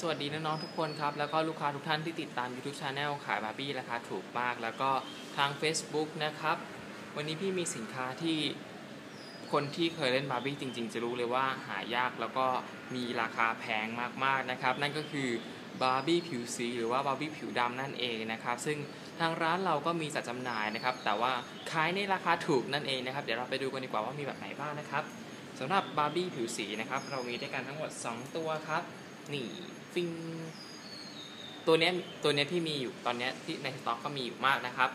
สวัสดีน้องๆทุกคนครับ แล้วก็ลูกค้าทุกท่านที่ติดตาม YouTube Channel ขายบาร์บี้ราคาถูกมาก แล้วก็ทาง Facebook นะครับ วันนี้พี่มีสินค้าที่คนที่เคยเล่นบาร์บี้จริง ๆ จะรู้เลยว่าหายากแล้วก็มีราคาแพงมากๆนะครับ นั่นก็คือบาร์บี้ผิวสีหรือว่าบาร์บี้ผิวดำนั่นเองนะครับ ซึ่งทางร้านเราก็มีจัดจำหน่ายนะครับ แต่ว่าขายในราคาถูกนั่นเองนะครับ เดี๋ยวเราไปดูกันดีกว่าว่ามีแบบไหนบ้างนะครับสำหรับบาร์บี้ผิวสีนะครับ เรามีด้วยกันทั้งหมด 2 ตัวครับ นี่ฟิงตัวเนี้ยตัวเนี้ยที่มีอยู่ตอนเนี้ยที่ในสต็อกก็มีอยู่มากนะครับ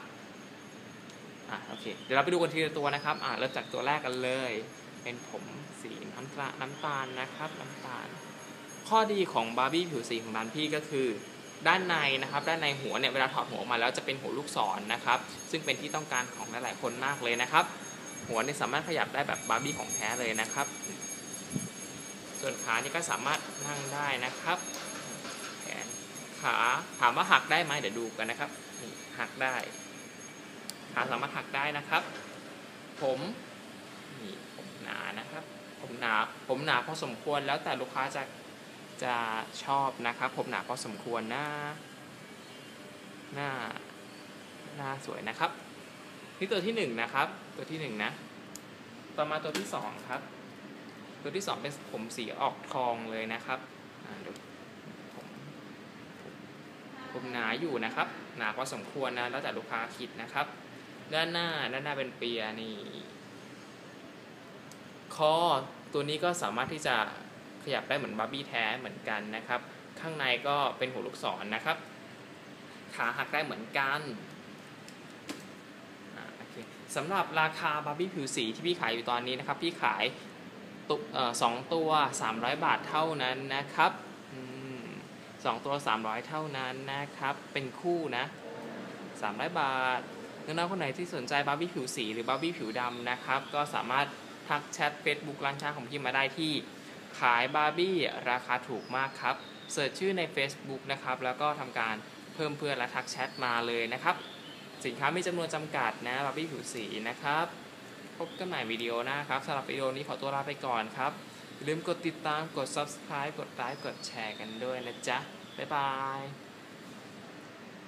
อะโอเคเดี๋ยวเราไปดูกันทีละตัวนะครับอะเริ่มจากตัวแรกกันเลย เป็นผมสีน้ำตาลน้ำตาลนะครับน้ำตาล ข้อดีของบาร์บี้ผิวสีของร้านพี่ก็คือ ด้านในนะครับ ด้านในหัวเนี่ยเวลาถอดหัวออกมาแล้วจะเป็นหัวลูกศรนะครับ ซึ่งเป็นที่ต้องการของหลายๆคนมากเลยนะครับ หัวเนี่ยสามารถขยับได้แบบบาร์บี้ของแท้เลยนะครับ ส่วนขานี่ก็สามารถนั่งได้นะครับแขนขาถามว่าหักได้ไหมเดี๋ยวดูกันนะครับนี่หักได้ขาสามารถหักได้นะครับ ผมนี่ผมหนานะครับ ผมหนาผมหนาพอสมควรแล้วแต่ลูกค้าจะจะชอบนะครับ ผมหนาพอสมควรหน้าหน้าหน้าสวยนะครับ นี่ตัวที่หนึ่งนะครับ ตัวที่หนึ่งนะ ต่อมาตัวที่สองครับ ตัวที่สองเป็นผมสีออกทองเลยนะครับอ่าดูผมผมหนาอยู่นะครับ หนาพอสมควรนะ แล้วแต่ลูกค้าคิดนะครับ ด้านหน้าด้านหน้าเป็นเปียนี่คอตัวนี้ก็สามารถที่จะขยับได้เหมือนบาร์บี้แท้เหมือนกันนะครับ ข้างในก็เป็นหัวลูกศรนะครับ ขาหักได้เหมือนกันสำหรับราคาบาร์บี้ผิวสีที่พี่ขายอยู่ตอนนี้นะครับ พี่ขาย สองตัว 300 บาทเท่านั้นนะครับสองตัว 300 เท่านั้นนะครับ เป็นคู่นะ300 บาทน้องๆคนไหนที่สนใจบาร์บี้ผิวสีหรือบาร์บี้ผิวดำนะครับ ก็สามารถทักแชท Facebook ร้านค้าของพี่มาได้ที่ขายบาร์บี้ราคาถูกมากครับเสิร์ชชื่อใน Facebook นะครับ แล้วก็ทำการเพิ่มเพื่อนและทักแชทมาเลยนะครับ สินค้ามีจำนวนจำกัดนะบาร์บี้ผิวสีนะครับ พบกันใหม่วิดีโอหน้าครับสำหรับวิดีโอนี้ขอตัวลาไปก่อนครับอย่าลืมกดติดตามกด subscribe กดไลค์กดแชร์กันด้วยนะจ๊ะบ๊ายบาย